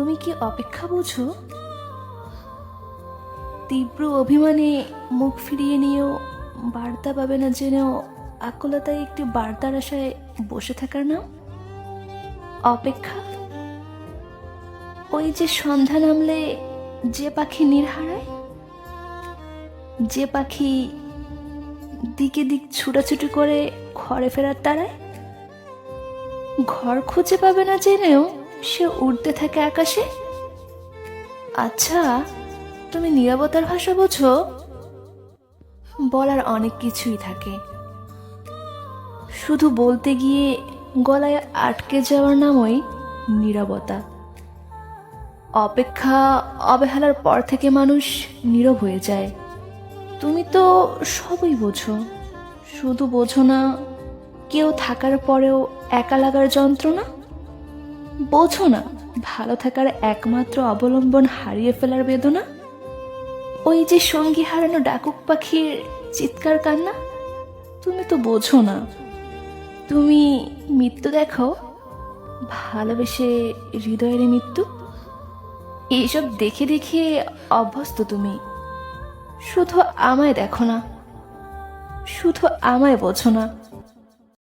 তুমি কি অপেক্ষা বুঝো? তীব্র অভিমানে মুখ ফিরিয়ে নিয়েও বার্তা পাবে না জেনেও আকুলতায় একটি বার্তার আশায় বসে থাকার নাম? অপেক্ষা? ওই যে সন্ধ্যা নামলে যে পাখি নীর হারায় যে পাখি দিকে দিক ছুটাছুটি করে ঘরে ফেরার তারায়? ঘর খুঁজে পাবে না জেনেও সে উড়তে থাকে আকাশে? আচ্ছা তুমি নিরবতার ভাষা বোঝো? বলার অনেক কিছুই থাকে। শুধু বলতে গিয়ে গলায় আটকে যাওয়ার নামই নীরবতা। অপেক্ষা, অবহেলার পর থেকে মানুষ নীরব হয়ে যায়। তুমি তো সবই বোঝো। শুধু বোঝো না, কেউ থাকার পরেও একা লাগার যন্ত্রণা? বোঝো না, ভালো থাকার একমাত্র অবলম্বন হারিয়ে ফেলার বেদনা? ওই যে সঙ্গী হারানো ডাকুক পাখির চিৎকার কান্না? তুমি তো বোঝো না। তুমি মৃত্যু দেখো, ভালোবেসে হৃদয়ের মৃত্যু? এইসব দেখে দেখে অভ্যস্ত তুমি। শুধু আমায় দেখো না, শুধু আমায় বোঝো না।